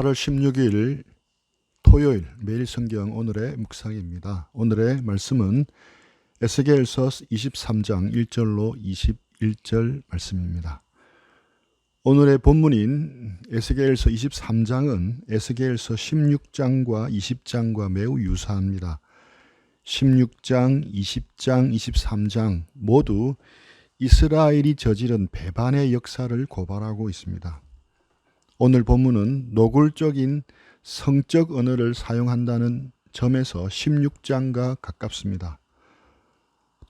8월 16일 토요일 매일 성경 오늘의 묵상입니다. 오늘의 말씀은 에스겔서 23장 1절로 21절 말씀입니다. 오늘의 본문인 에스겔서 23장은 에스겔서 16장과 20장과 매우 유사합니다. 16장, 20장, 23장 모두 이스라엘이 저지른 배반의 역사를 고발하고 있습니다. 오늘 본문은 노골적인 성적 언어를 사용한다는 점에서 16장과 가깝습니다.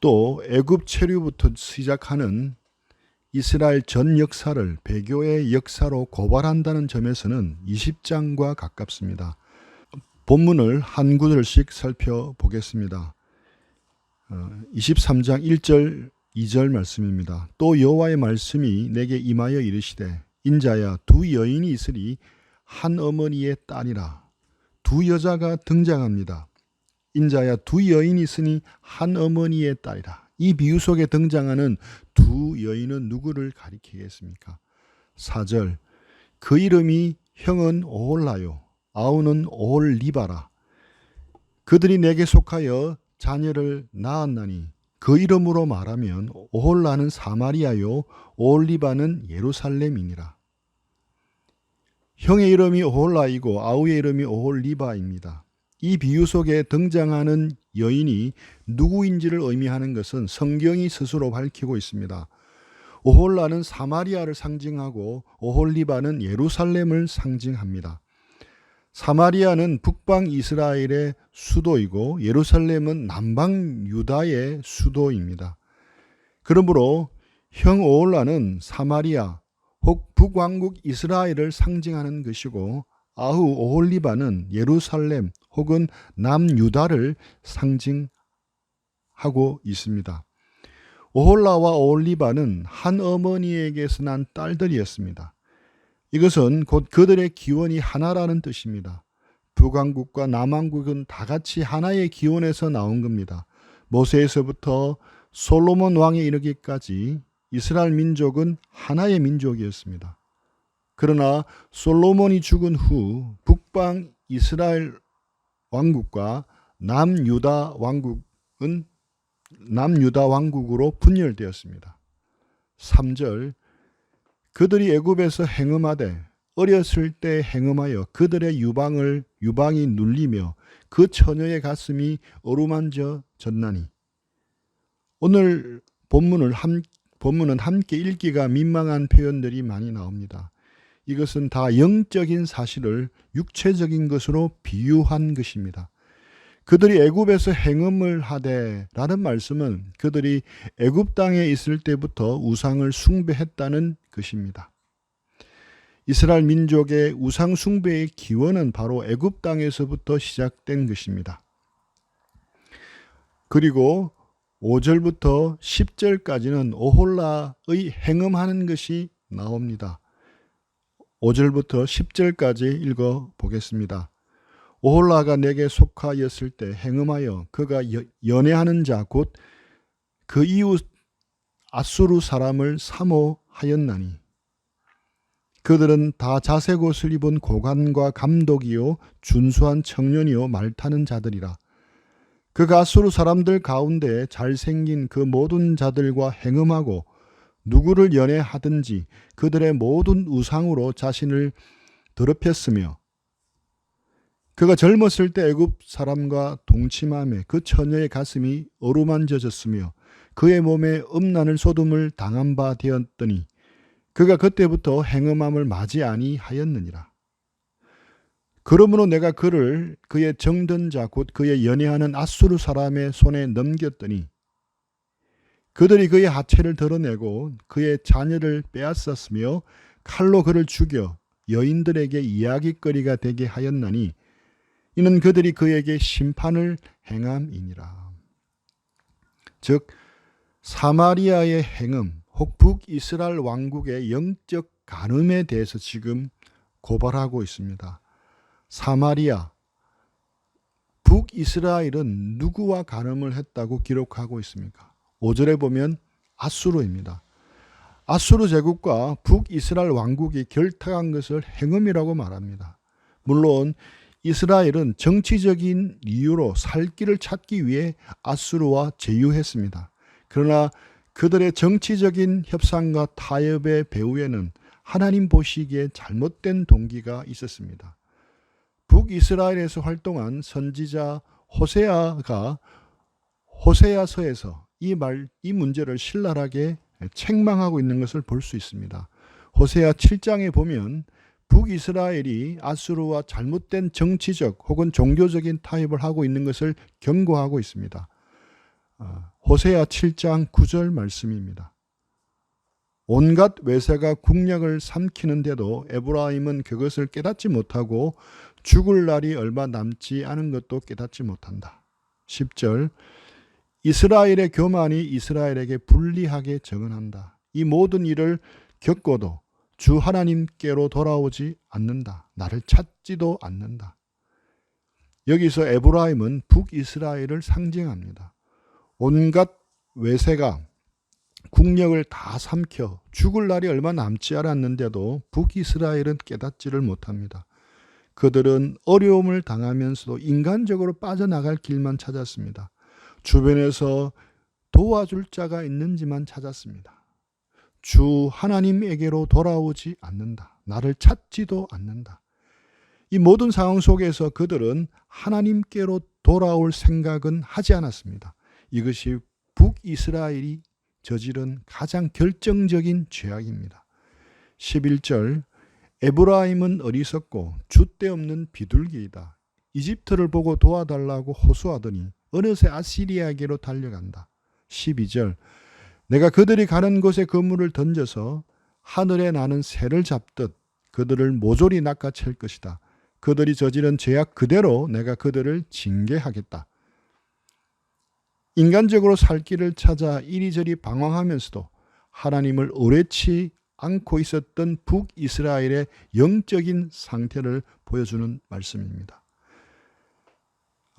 또 애굽 체류부터 시작하는 이스라엘 전 역사를 배교의 역사로 고발한다는 점에서는 20장과 가깝습니다. 본문을 한 구절씩 살펴보겠습니다. 23장 1절 2절 말씀입니다. 또 여호와의 말씀이 내게 임하여 이르시되 인자야 두 여인이 있으리 한 어머니의 딸이라 두 여자가 등장합니다. 인자야 두 여인이 있으니 한 어머니의 딸이라 이 비유 속에 등장하는 두 여인은 누구를 가리키겠습니까? 4절 그 이름이 형은 오홀라요 아우는 오홀리바라 그들이 내게 속하여 자녀를 낳았나니 그 이름으로 말하면 오홀라는 사마리아요 오홀리바는 예루살렘이니라. 형의 이름이 오홀라이고 아우의 이름이 오홀리바입니다. 이 비유 속에 등장하는 여인이 누구인지를 의미하는 것은 성경이 스스로 밝히고 있습니다. 오홀라는 사마리아를 상징하고 오홀리바는 예루살렘을 상징합니다. 사마리아는 북방 이스라엘의 수도이고 예루살렘은 남방 유다의 수도입니다. 그러므로 형 오홀라는 사마리아 혹 북왕국 이스라엘을 상징하는 것이고 아후 오홀리바는 예루살렘 혹은 남유다를 상징하고 있습니다. 오홀라와 오홀리바는 한 어머니에게서 난 딸들이었습니다. 이것은 곧 그들의 기원이 하나라는 뜻입니다. 북왕국과 남왕국은 다 같이 하나의 기원에서 나온 겁니다. 모세에서부터 솔로몬 왕에 이르기까지 이스라엘 민족은 하나의 민족이었습니다. 그러나 솔로몬이 죽은 후 북방 이스라엘 왕국과 남유다 왕국은 남유다 왕국으로 분열되었습니다. 3절 그들이 애굽에서 행음하되 어렸을 때 행음하여 그들의 유방을 유방이 눌리며 그 처녀의 가슴이 어루만져 졌나니 오늘 본문을 함, 본문은 함께 읽기가 민망한 표현들이 많이 나옵니다. 이것은 다 영적인 사실을 육체적인 것으로 비유한 것입니다. 그들이 애굽에서 행음을 하되라는 말씀은 그들이 애굽 땅에 있을 때부터 우상을 숭배했다는 것입니다. 이스라엘 민족의 우상 숭배의 기원은 바로 애굽 땅에서부터 시작된 것입니다. 그리고 5절부터 10절까지는 오홀라의 행음하는 것이 나옵니다. 5절부터 10절까지 읽어 보겠습니다. 오홀라가 내게 속하였을 때 행음하여 그가 연애하는 자 곧 그 이웃 아수르 사람을 사모하였나니 그들은 다 자색 옷을 입은 고관과 감독이요 준수한 청년이요 말타는 자들이라 그가 아수르 사람들 가운데 잘생긴 그 모든 자들과 행음하고 누구를 연애하든지 그들의 모든 우상으로 자신을 더럽혔으며 그가 젊었을 때 애굽 사람과 동침함에 그 처녀의 가슴이 어루만져졌으며 그의 몸에 음란을 소둠을 당한 바 되었더니 그가 그때부터 행음함을 맞이 아니하였느니라. 그러므로 내가 그를 그의 정든 자 곧 그의 연애하는 아수르 사람의 손에 넘겼더니 그들이 그의 하체를 드러내고 그의 자녀를 빼앗았으며 칼로 그를 죽여 여인들에게 이야기거리가 되게 하였나니 이는 그들이 그에게 심판을 행함이니라. 즉 사마리아의 행음 혹 북이스라엘 왕국의 영적 간음에 대해서 지금 고발하고 있습니다. 사마리아 북이스라엘은 누구와 간음을 했다고 기록하고 있습니까? 5절에 보면 아수르입니다. 아수르 제국과 북이스라엘 왕국이 결탁한 것을 행음이라고 말합니다. 물론 이스라엘은 정치적인 이유로 살 길을 찾기 위해 아수르와 제휴했습니다. 그러나 그들의 정치적인 협상과 타협의 배후에는 하나님 보시기에 잘못된 동기가 있었습니다. 북이스라엘에서 활동한 선지자 호세아가 호세아서에서 이 말, 이 문제를 신랄하게 책망하고 있는 것을 볼 수 있습니다. 호세아 7장에 보면 북이스라엘이 아수르와 잘못된 정치적 혹은 종교적인 타협을 하고 있는 것을 경고하고 있습니다. 아, 호세아 7장 9절 말씀입니다. 온갖 외세가 국력을 삼키는데도 에브라임은 그것을 깨닫지 못하고 죽을 날이 얼마 남지 않은 것도 깨닫지 못한다. 10절 이스라엘의 교만이 이스라엘에게 불리하게 정언한다. 이 모든 일을 겪고도 주 하나님께로 돌아오지 않는다. 나를 찾지도 않는다. 여기서 에브라임은 북이스라엘을 상징합니다. 온갖 외세가 국력을 다 삼켜 죽을 날이 얼마 남지 않았는데도 북이스라엘은 깨닫지를 못합니다. 그들은 어려움을 당하면서도 인간적으로 빠져나갈 길만 찾았습니다. 주변에서 도와줄 자가 있는지만 찾았습니다. 주 하나님에게로 돌아오지 않는다. 나를 찾지도 않는다. 이 모든 상황 속에서 그들은 하나님께로 돌아올 생각은 하지 않았습니다. 이것이 북이스라엘이 저지른 가장 결정적인 죄악입니다. 11절 에브라임은 어리석고 줏대 없는 비둘기이다. 이집트를 보고 도와달라고 호소하더니 어느새 아시리아에게로 달려간다. 12절 내가 그들이 가는 곳에 그물을 던져서 하늘에 나는 새를 잡듯 그들을 모조리 낚아챌 것이다. 그들이 저지른 죄악 그대로 내가 그들을 징계하겠다. 인간적으로 살 길을 찾아 이리저리 방황하면서도 하나님을 의뢰치 않고 있었던 북이스라엘의 영적인 상태를 보여주는 말씀입니다.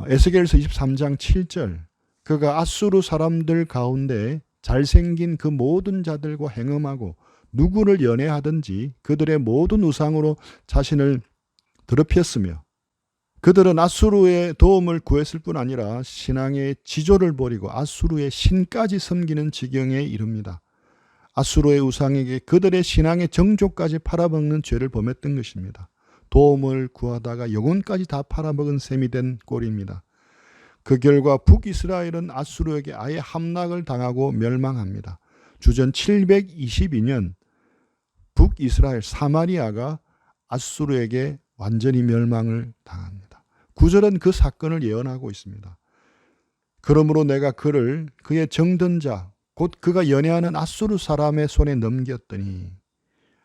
에스겔서 23장 7절 그가 아수르 사람들 가운데 잘생긴 그 모든 자들과 행음하고 누구를 연애하든지 그들의 모든 우상으로 자신을 더럽혔으며 그들은 아수르의 도움을 구했을 뿐 아니라 신앙의 지조를 버리고 아수르의 신까지 섬기는 지경에 이릅니다. 아수르의 우상에게 그들의 신앙의 정조까지 팔아먹는 죄를 범했던 것입니다. 도움을 구하다가 영혼까지 다 팔아먹은 셈이 된 꼴입니다. 그 결과 북이스라엘은 아수르에게 아예 함락을 당하고 멸망합니다. 주전 722년 북이스라엘 사마리아가 아수르에게 완전히 멸망을 당합니다. 구절은 그 사건을 예언하고 있습니다. 그러므로 내가 그를 그의 정든 자, 곧 그가 연애하는 아수르 사람의 손에 넘겼더니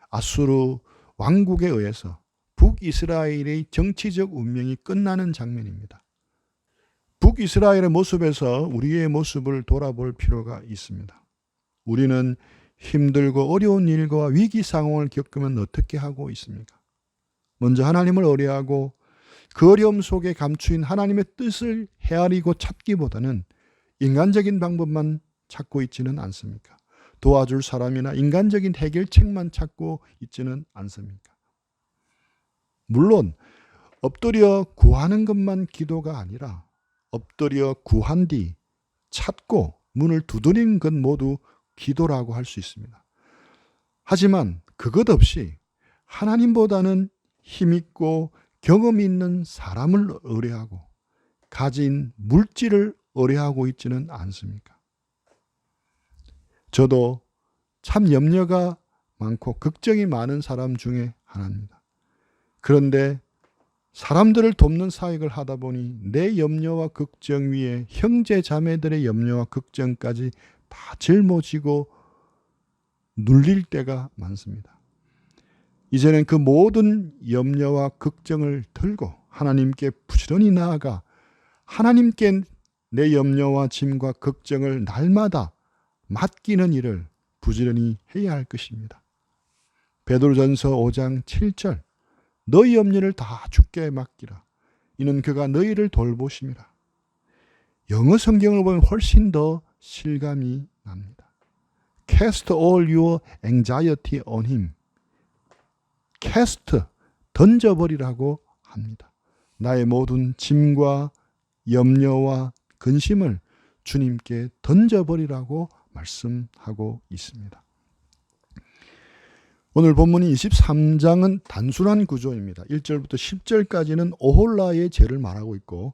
아수르 왕국에 의해서 북이스라엘의 정치적 운명이 끝나는 장면입니다. 북이스라엘의 모습에서 우리의 모습을 돌아볼 필요가 있습니다. 우리는 힘들고 어려운 일과 위기 상황을 겪으면 어떻게 하고 있습니까? 먼저 하나님을 어려하고 그 어려움 속에 감추인 하나님의 뜻을 헤아리고 찾기보다는 인간적인 방법만 찾고 있지는 않습니까? 도와줄 사람이나 인간적인 해결책만 찾고 있지는 않습니까? 물론 엎드려 구하는 것만 기도가 아니라 엎드려 구한 뒤 찾고 문을 두드리는 것 모두 기도라고 할 수 있습니다. 하지만 그것 없이 하나님보다는 힘있고 경험 있는 사람을 의뢰하고 가진 물질을 의뢰하고 있지는 않습니까? 저도 참 염려가 많고 걱정이 많은 사람 중에 하나입니다. 그런데 사람들을 돕는 사역을 하다 보니 내 염려와 걱정 위에 형제 자매들의 염려와 걱정까지 다 짊어지고 눌릴 때가 많습니다. 이제는 그 모든 염려와 걱정을 들고 하나님께 부지런히 나아가 하나님께 내 염려와 짐과 걱정을 날마다 맡기는 일을 부지런히 해야 할 것입니다. 베드로전서 5장 7절 너희 염려를 다 주께 맡기라. 이는 그가 너희를 돌보심이라. 영어 성경을 보면 훨씬 더 실감이 납니다. Cast all your anxiety on him. Cast 던져버리라고 합니다. 나의 모든 짐과 염려와 근심을 주님께 던져버리라고 말씀하고 있습니다. 오늘 본문이 23장은 단순한 구조입니다. 1절부터 10절까지는 오홀라의 죄를 말하고 있고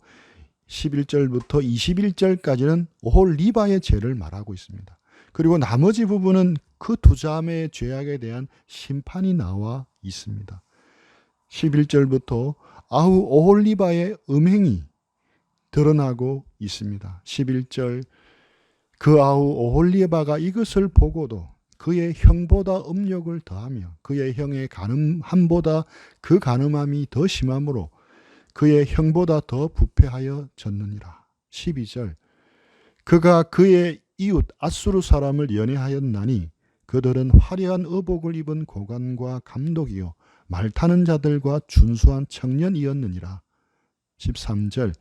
11절부터 21절까지는 오홀리바의 죄를 말하고 있습니다. 그리고 나머지 부분은 그 두 자매의 죄악에 대한 심판이 나와 있습니다. 11절부터 아후 오홀리바의 음행이 드러나고 있습니다. 11절 그 아후 오홀리바가 이것을 보고도 그의 형보다 음욕을 더하며 그의 형의 가늠함보다 그 가늠함이 더 심함으로 그의 형보다 더 부패하여 졌느니라. 12절 그가 그의 이웃 아수르 사람을 연애하였나니 그들은 화려한 의복을 입은 고관과 감독이요 말 타는 자들과 준수한 청년이었느니라. 13절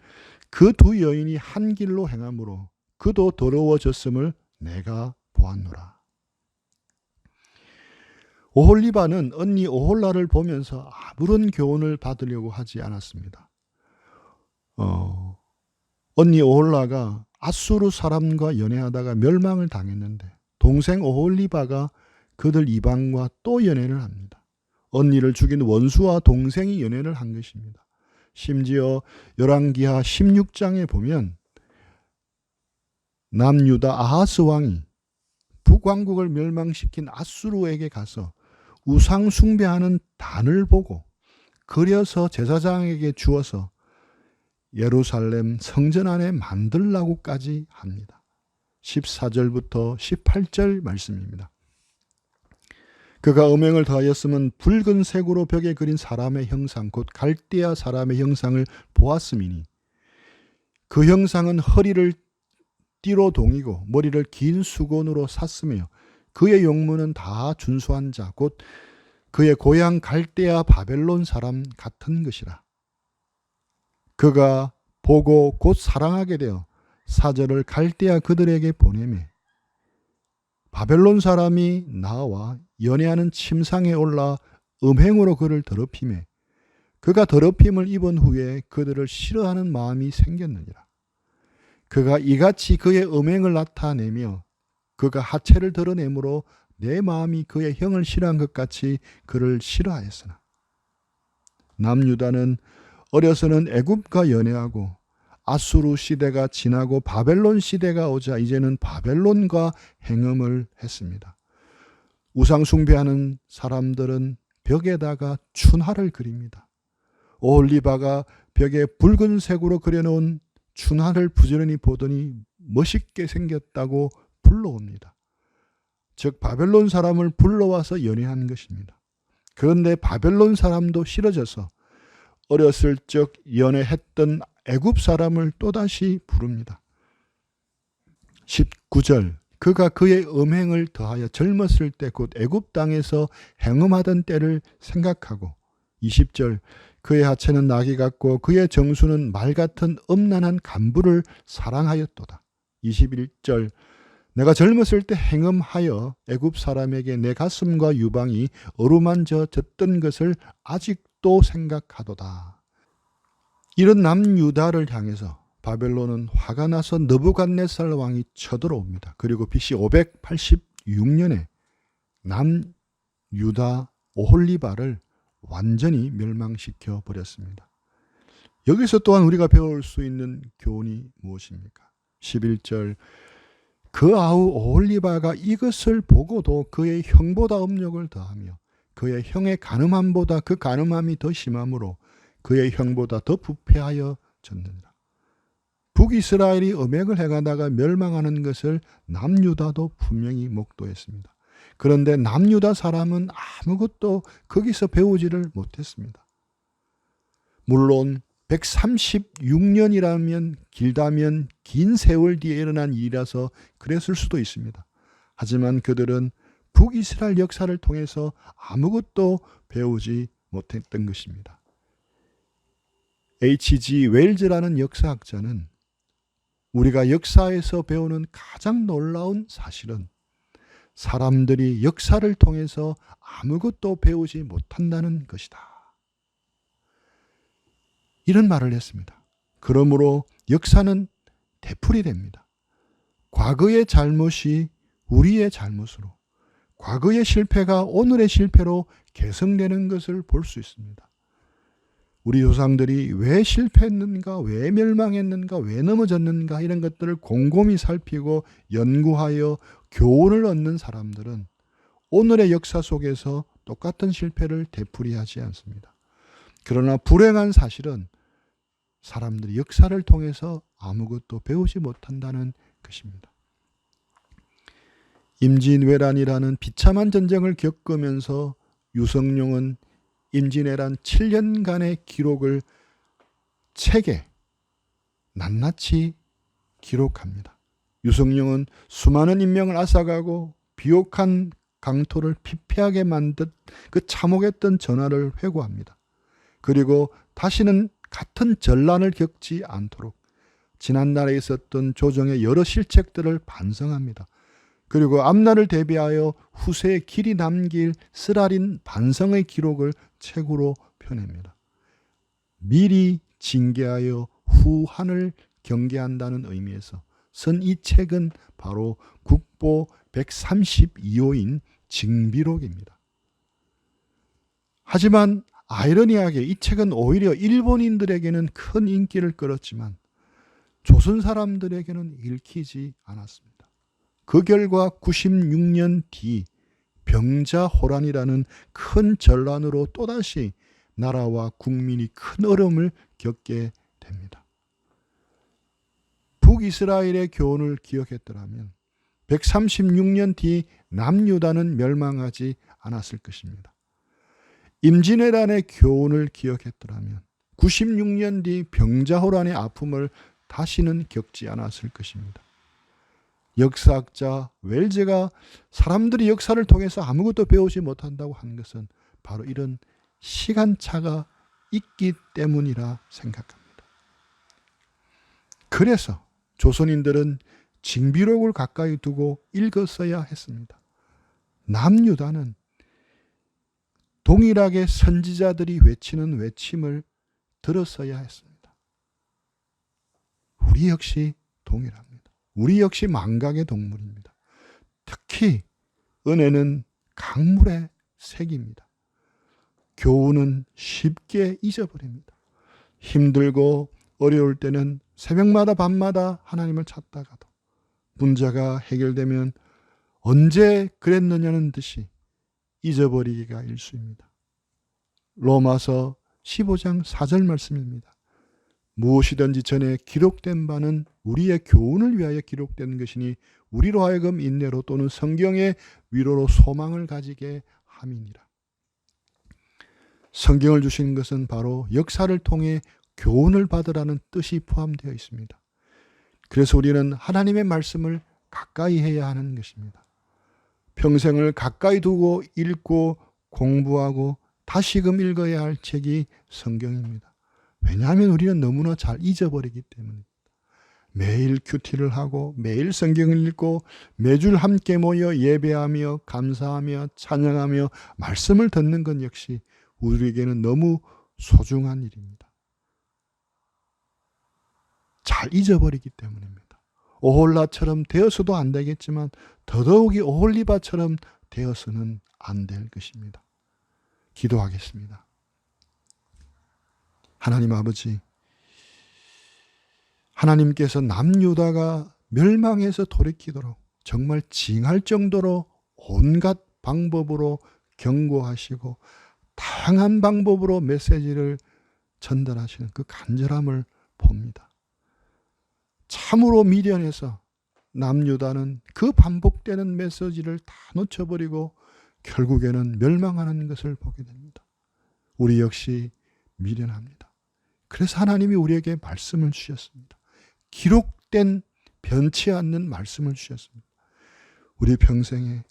그 두 여인이 한 길로 행함으로 그도 더러워졌음을 내가 보았노라. 오홀리바는 언니 오홀라를 보면서 아무런 교훈을 받으려고 하지 않았습니다. 어, 언니 오홀라가 아수르 사람과 연애하다가 멸망을 당했는데 동생 오홀리바가 그들 이방과 또 연애를 합니다. 언니를 죽인 원수와 동생이 연애를 한 것입니다. 심지어 열왕기하 16장에 보면 남유다 아하스 왕이 북왕국을 멸망시킨 아수르에게 가서 우상 숭배하는 단을 보고 그려서 제사장에게 주어서 예루살렘 성전 안에 만들라고까지 합니다. 14절부터 18절 말씀입니다. 그가 음행을 더하였으면 붉은 색으로 벽에 그린 사람의 형상 곧 갈대아 사람의 형상을 보았음이니 그 형상은 허리를 띠로 동이고 머리를 긴 수건으로 샀으며 그의 용문은 다 준수한 자 곧 그의 고향 갈대아 바벨론 사람 같은 것이라 그가 보고 곧 사랑하게 되어 사절을 갈대아 그들에게 보내매 바벨론 사람이 나와 연애하는 침상에 올라 음행으로 그를 더럽히매 그가 더럽힘을 입은 후에 그들을 싫어하는 마음이 생겼느니라. 그가 이같이 그의 음행을 나타내며 그가 하체를 드러내므로 내 마음이 그의 형을 싫어한 것 같이 그를 싫어하였으나 남유다는 어려서는 애굽과 연애하고 아수르 시대가 지나고 바벨론 시대가 오자 이제는 바벨론과 행음을 했습니다. 우상 숭배하는 사람들은 벽에다가 춘화를 그립니다. 오홀리바가 벽에 붉은색으로 그려놓은 춘화를 부지런히 보더니 멋있게 생겼다고 불러옵니다. 즉 바벨론 사람을 불러와서 연애한 것입니다. 그런데 바벨론 사람도 싫어져서 어렸을 적 연애했던 애굽 사람을 또다시 부릅니다. 19절 그가 그의 음행을 더하여 젊었을 때 곧 애굽 땅에서 행음하던 때를 생각하고 20절 그의 하체는 나귀 같고 그의 정수는 말 같은 음란한 간부를 사랑하였도다. 21절 내가 젊었을 때 행음하여 애굽 사람에게 내 가슴과 유방이 어루만져 졌던 것을 아직도 생각하도다. 이런 남유다를 향해서 바벨론은 화가 나서 너부갓네살 왕이 쳐들어옵니다. 그리고 BC 586년에 남유다 오홀리바를 완전히 멸망시켜 버렸습니다. 여기서 또한 우리가 배울 수 있는 교훈이 무엇입니까? 11절 그 아우 오홀리바가 이것을 보고도 그의 형보다 음욕을 더하며 그의 형의 가늠함보다 그 가늠함이 더 심함으로 그의 형보다 더 부패하여 졌는다. 북이스라엘이 음행을 행하다가 멸망하는 것을 남유다도 분명히 목도했습니다. 그런데 남유다 사람은 아무것도 거기서 배우지를 못했습니다. 물론 136년이라면 길다면 긴 세월 뒤에 일어난 일이라서 그랬을 수도 있습니다. 하지만 그들은 북이스라엘 역사를 통해서 아무것도 배우지 못했던 것입니다. H.G. 웰즈라는 역사학자는 우리가 역사에서 배우는 가장 놀라운 사실은 사람들이 역사를 통해서 아무것도 배우지 못한다는 것이다. 이런 말을 했습니다. 그러므로 역사는 되풀이 됩니다. 과거의 잘못이 우리의 잘못으로, 과거의 실패가 오늘의 실패로 개성되는 것을 볼 수 있습니다. 우리 조상들이 왜 실패했는가, 왜 멸망했는가, 왜 넘어졌는가 이런 것들을 곰곰이 살피고 연구하여 교훈을 얻는 사람들은 오늘의 역사 속에서 똑같은 실패를 되풀이하지 않습니다. 그러나 불행한 사실은 사람들이 역사를 통해서 아무것도 배우지 못한다는 것입니다. 임진왜란이라는 비참한 전쟁을 겪으면서 유성룡은 임진왜란 7년간의 기록을 책에 낱낱이 기록합니다. 유성룡은 수많은 인명을 앗아가고 비옥한 강토를 피폐하게 만든 그 참혹했던 전화를 회고합니다. 그리고 다시는 같은 전란을 겪지 않도록 지난날에 있었던 조정의 여러 실책들을 반성합니다. 그리고 앞날을 대비하여 후세에 길이 남길 쓰라린 반성의 기록을 책으로 펴냅니다. 미리 징계하여 후한을 경계한다는 의미에서 선 이 책은 바로 국보 132호인 징비록입니다. 하지만 아이러니하게 이 책은 오히려 일본인들에게는 큰 인기를 끌었지만 조선 사람들에게는 읽히지 않았습니다. 그 결과 96년 뒤 병자호란이라는 큰 전란으로 또다시 나라와 국민이 큰 어려움을 겪게 됩니다. 북이스라엘의 교훈을 기억했더라면 136년 뒤 남유다는 멸망하지 않았을 것입니다. 임진왜란의 교훈을 기억했더라면 96년 뒤 병자호란의 아픔을 다시는 겪지 않았을 것입니다. 역사학자 웰즈가 사람들이 역사를 통해서 아무것도 배우지 못한다고 한 것은 바로 이런 시간차가 있기 때문이라 생각합니다. 그래서 조선인들은 징비록을 가까이 두고 읽었어야 했습니다. 남유다는 동일하게 선지자들이 외치는 외침을 들었어야 했습니다. 우리 역시 동일합니다. 우리 역시 망각의 동물입니다. 특히 은혜는 강물의 색입니다. 교훈은 쉽게 잊어버립니다. 힘들고 어려울 때는 새벽마다 밤마다 하나님을 찾다가도 문제가 해결되면 언제 그랬느냐는 듯이 잊어버리기가 일수입니다. 로마서 15장 4절 말씀입니다. 무엇이든지 전에 기록된 바는 우리의 교훈을 위하여 기록된 것이니 우리로 하여금 인내로 또는 성경의 위로로 소망을 가지게 함이니라. 성경을 주신 것은 바로 역사를 통해 교훈을 받으라는 뜻이 포함되어 있습니다. 그래서 우리는 하나님의 말씀을 가까이 해야 하는 것입니다. 평생을 가까이 두고 읽고 공부하고 다시금 읽어야 할 책이 성경입니다. 왜냐하면 우리는 너무나 잘 잊어버리기 때문입니다. 매일 큐티를 하고 매일 성경을 읽고 매주 함께 모여 예배하며 감사하며 찬양하며 말씀을 듣는 것 역시 우리에게는 너무 소중한 일입니다. 잘 잊어버리기 때문입니다. 오홀라처럼 되어서도 안 되겠지만 더더욱이 오홀리바처럼 되어서는 안 될 것입니다. 기도하겠습니다. 하나님 아버지, 하나님께서 남유다가 멸망해서 돌이키도록 정말 징할 정도로 온갖 방법으로 경고하시고 다양한 방법으로 메시지를 전달하시는 그 간절함을 봅니다. 참으로 미련해서 남유다는 그 반복되는 메시지를 다 놓쳐버리고 결국에는 멸망하는 것을 보게 됩니다. 우리 역시 미련합니다. 그래서 하나님이 우리에게 말씀을 주셨습니다. 기록된 변치 않는 말씀을 주셨습니다. 우리 평생에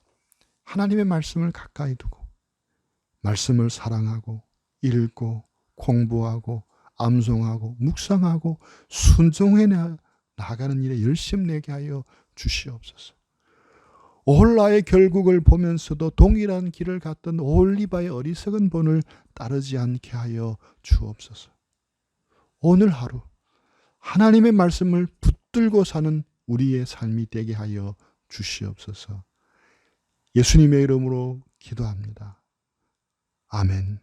하나님의 말씀을 가까이 두고 말씀을 사랑하고 읽고 공부하고 암송하고 묵상하고 순종해 나가는 일에 열심 내게 하여 주시옵소서. 오홀라의 결국을 보면서도 동일한 길을 갔던 오홀리바의 어리석은 본을 따르지 않게 하여 주옵소서. 오늘 하루 하나님의 말씀을 붙들고 사는 우리의 삶이 되게 하여 주시옵소서. 예수님의 이름으로 기도합니다. 아멘.